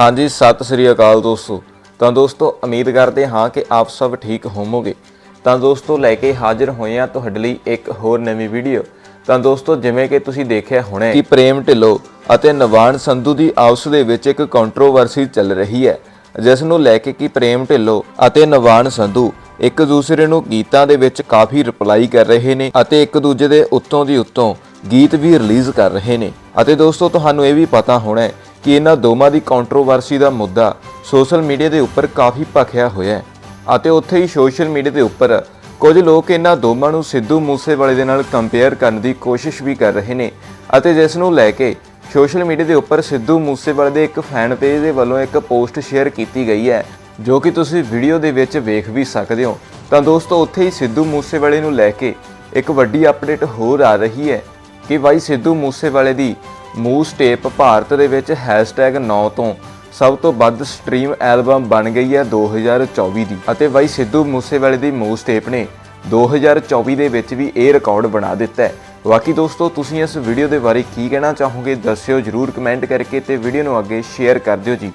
ਹਾਂਜੀ, ਸਤਿ ਸ੍ਰੀ ਅਕਾਲ ਦੋਸਤੋ। ਤਾਂ ਦੋਸਤੋ, ਉਮੀਦ ਕਰਦੇ ਹਾਂ ਕਿ ਆਪ ਸਭ ਠੀਕ ਹੋਵੋਗੇ। ਤਾਂ ਦੋਸਤੋ, ਲੈ ਕੇ ਹਾਜ਼ਰ ਹੋਏ ਹਾਂ ਤੁਹਾਡੇ ਲਈ ਇੱਕ ਹੋਰ ਨਵੀਂ ਵੀਡੀਓ। ਤਾਂ ਦੋਸਤੋ, ਜਿਵੇਂ ਕਿ ਤੁਸੀਂ ਦੇਖਿਆ ਹੋਣਾ ਕਿ ਪ੍ਰੇਮ ਢਿੱਲੋਂ ਅਤੇ ਨਵਾਨ ਸੰਧੂ ਦੀ ਆਪਸ ਦੇ ਵਿੱਚ ਇੱਕ ਕੰਟਰੋਵਰਸੀ ਚੱਲ ਰਹੀ ਹੈ, ਜਿਸ ਨੂੰ ਲੈ ਕੇ ਕਿ ਪ੍ਰੇਮ ਢਿੱਲੋਂ ਅਤੇ ਨਵਾਨ ਸੰਧੂ ਇੱਕ ਦੂਸਰੇ ਨੂੰ ਗੀਤਾਂ ਦੇ ਵਿੱਚ ਕਾਫੀ ਰਿਪਲਾਈ ਕਰ ਰਹੇ ਨੇ ਅਤੇ ਇੱਕ ਦੂਜੇ ਦੇ ਉੱਤੋਂ ਦੀ ਉੱਤੋਂ ਗੀਤ ਵੀ ਰਿਲੀਜ਼ ਕਰ ਰਹੇ ਨੇ। ਅਤੇ ਦੋਸਤੋ, ਤੁਹਾਨੂੰ ਇਹ ਵੀ ਪਤਾ ਹੋਣਾ ਕਿ ਇਹਨਾਂ ਦੋਵਾਂ ਦੀ ਕੰਟਰੋਵਰਸੀ ਦਾ ਮੁੱਦਾ ਸੋਸ਼ਲ ਮੀਡੀਆ ਦੇ ਉੱਪਰ ਕਾਫੀ ਭਖਿਆ ਹੋਇਆ ਹੈ ਅਤੇ ਉੱਥੇ ਹੀ ਸੋਸ਼ਲ ਮੀਡੀਆ ਦੇ ਉੱਪਰ ਕੁਝ ਲੋਕ ਇਹਨਾਂ ਦੋਵਾਂ ਨੂੰ ਸਿੱਧੂ ਮੂਸੇਵਾਲੇ ਦੇ ਨਾਲ ਕੰਪੇਅਰ ਕਰਨ ਦੀ ਕੋਸ਼ਿਸ਼ ਵੀ ਕਰ ਰਹੇ ਨੇ ਅਤੇ ਜਿਸ ਨੂੰ ਲੈ ਕੇ ਸੋਸ਼ਲ ਮੀਡੀਆ ਦੇ ਉੱਪਰ ਸਿੱਧੂ ਮੂਸੇਵਾਲੇ ਦੇ ਇੱਕ ਫੈਨ ਪੇਜ ਦੇ ਵੱਲੋਂ ਇੱਕ ਪੋਸਟ ਸ਼ੇਅਰ ਕੀਤੀ ਗਈ ਹੈ, ਜੋ ਕਿ ਤੁਸੀਂ ਵੀਡੀਓ ਦੇ ਵਿੱਚ ਵੇਖ ਵੀ ਸਕਦੇ ਹੋ। ਤਾਂ ਦੋਸਤੋ, ਉੱਥੇ ਹੀ ਸਿੱਧੂ ਮੂਸੇਵਾਲੇ ਨੂੰ ਲੈ ਕੇ ਇੱਕ ਵੱਡੀ ਅਪਡੇਟ ਹੋਰ ਆ ਰਹੀ ਹੈ। ਕਿ ਬਾਈ ਸਿੱਧੂ ਮੂਸੇਵਾਲੇ ਦੀ ਮੂਵ ਸਟੇਪ ਭਾਰਤ ਦੇ ਵਿੱਚ #9 ਤੋਂ ਸਭ ਤੋਂ ਵੱਧ ਸਟ੍ਰੀਮ ਐਲਬਮ ਬਣ ਗਈ ਹੈ 2024 ਦੀ। ਅਤੇ ਬਾਈ ਸਿੱਧੂ ਮੂਸੇਵਾਲੇ ਦੀ ਮੂਵ ਸਟੇਪ ਨੇ 2024 ਦੇ ਵਿੱਚ ਵੀ ਇਹ ਰਿਕਾਰਡ ਬਣਾ ਦਿੱਤਾ ਹੈ। ਬਾਕੀ ਦੋਸਤੋ, ਤੁਸੀਂ ਇਸ ਵੀਡੀਓ ਦੇ ਬਾਰੇ ਕੀ ਕਹਿਣਾ ਚਾਹੋਗੇ, ਦੱਸਿਓ ਜਰੂਰ ਕਮੈਂਟ ਕਰਕੇ ਤੇ ਵੀਡੀਓ ਨੂੰ ਅੱਗੇ ਸ਼ੇਅਰ ਕਰ ਦਿਓ ਜੀ।